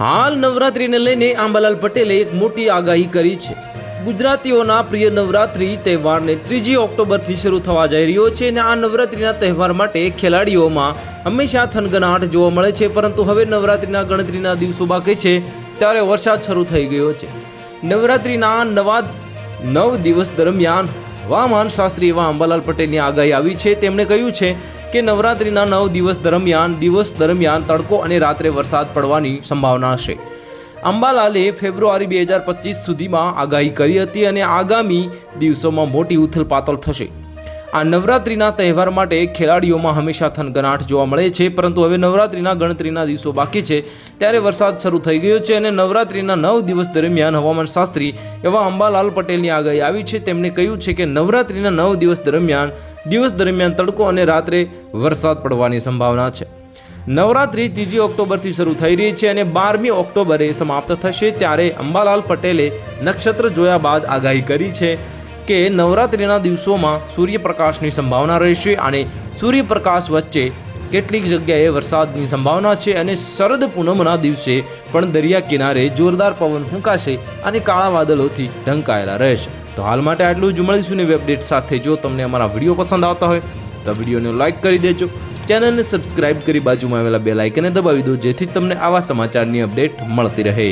હાલ નવરાત્રીને લઈને આંબાલાલ પટેલે એક મોટી આગાહી કરી છે. ગુજરાતીઓના પ્રિય નવરાત્રી તહેવારને ત્રીજી ઓક્ટોબરથી શરૂ થવા જઈ રહ્યો છે અને આ નવરાત્રીના તહેવાર માટે ખેલાડીઓમાં હંમેશા થનગનાટ જોવા મળે છે, પરંતુ હવે નવરાત્રીના ગણતરીના દિવસો બાકી છે, ત્યારે વરસાદ શરૂ થઈ ગયો છે. નવરાત્રીના નવા નવ દિવસ દરમિયાન હવામાન શાસ્ત્રી એવા અંબાલાલ પટેલની આગાહી આવી છે. તેમણે કહ્યું છે કે નવરાત્રિના નવ દિવસ દરમિયાન દિવસ દરમિયાન તડકો અને રાત્રે વરસાદ પડવાની સંભાવના છે. અંબાલાલે ફેબ્રુઆરી બે હજાર પચીસ સુધીમાં આગાહી કરી હતી અને આગામી દિવસોમાં મોટી ઉથલપાથલ થશે. આ નવરાત્રિના તહેવાર માટે ખેલાડીઓમાં હંમેશા થનગનાટ જોવા મળે છે, પરંતુ હવે નવરાત્રિના ગણતરીના દિવસો બાકી છે. ત્યારે વરસાદ શરૂ થઈ ગયો છે અને નવરાત્રિના નવ દિવસ દરમિયાન હવામાન શાસ્ત્રી એવા અંબાલાલ પટેલની આગાહી આવી છે. તેમણે કહ્યું છે કે નવરાત્રિના નવ દિવસ દરમિયાન દિવસ દરમિયાન તડકો અને રાત્રે વરસાદ પડવાની સંભાવના છે. નવરાત્રિ ત્રીજી ઓક્ટોબરથી શરૂ થઈ રહી છે અને બારમી ઓક્ટોબરે સમાપ્ત થશે. ત્યારે અંબાલાલ પટેલે નક્ષત્ર જોયા બાદ આગાહી કરી છે. કે નવરાત્રિના દિવસોમાં સૂર્યપ્રકાશની સંભાવના રહેશે અને સૂર્યપ્રકાશ વચ્ચે કેટલીક જગ્યાએ વરસાદની સંભાવના છે અને શરદ પૂનમના દિવસે પણ દરિયા કિનારે જોરદાર પવન ફૂંકાશે અને કાળા વાદળોથી ઢંકાયેલા રહેશે. તો હાલ માટે આટલું જ. મળીશું નવી અપડેટ સાથે. જો તમને અમારા વીડિયો પસંદ આવતા હોય, તો વિડીયોને લાઇક કરી દેજો. ચેનલને સબસ્ક્રાઇબ કરી બાજુમાં આવેલા બે લાઇકને દબાવી દો, જેથી તમને આવા સમાચારની અપડેટ મળતી રહે.